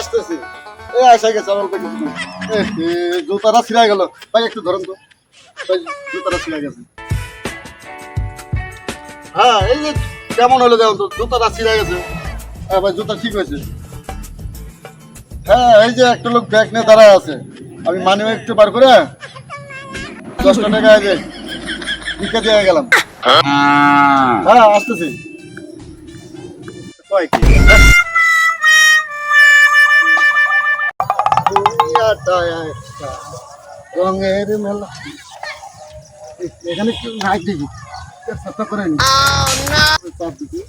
আসতেছি। এই আসা গেছে আমার কিছু। এ, এ, জুতাটা ছিঁড়া গেল। ভাই একটু ধরুন তো। ভাই জুতাটা ছিঁড়া গেছে। হ্যাঁ এই যে কেমন হলো দেখুন তো জুতাটা ছিঁড়া গেছে। হ্যাঁ ভাই জুতা ঠিক হয়েছে। হ্যাঁ এই যে একটা লোক ব্যাগ নিয়ে দাঁড়ায় আছে। আমি মানি একটু বার করে দশটা টাকা যে বিকে দিয়ে গেলাম। হ্যাঁ আসতেছি। কয় কি? একটা রঙের মেলা। এখানে হাইট দিবি করে নি। চাপ দিবি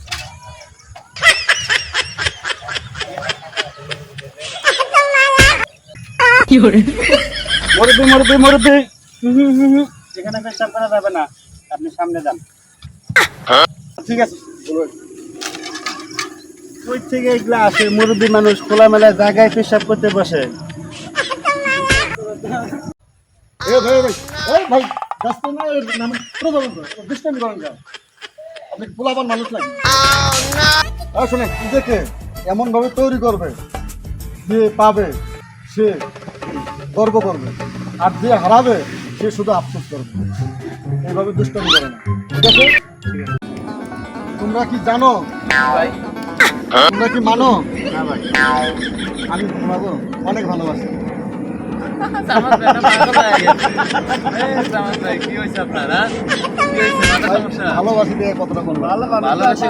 মরবি মরবি মরবি এখানে পেশাব করা যাবে না। আপনি সামনে যান। ঠিক আছে। ওই থেকে এগুলা আসে মুরব্বী মানুষ খোলামেলা জায়গায় পেশাব করতে বসে? এ ভাই ভাই এই ভাই রাস্তা না এর নামে পুরো যাবেন তো ডিস্টেন্স করেন যা আপনি পোলাপান মানুষ লাগে আর শুনে নিজেকে এমন ভাবে তৈরি করবে যে পাবে সে গর্ব করবে। আর যে হারাবে সে শুধু আফসোস করবে। এইভাবে দুষ্টামি করে না। ঠিক আছে? তোমরা কি জানো? তোমরা কি মানো? না ভাই আমি তোমাকে অনেক ভালোবাসি। ভালোবাসি দিয়ে কতটা করব ভালো ভালোবাসে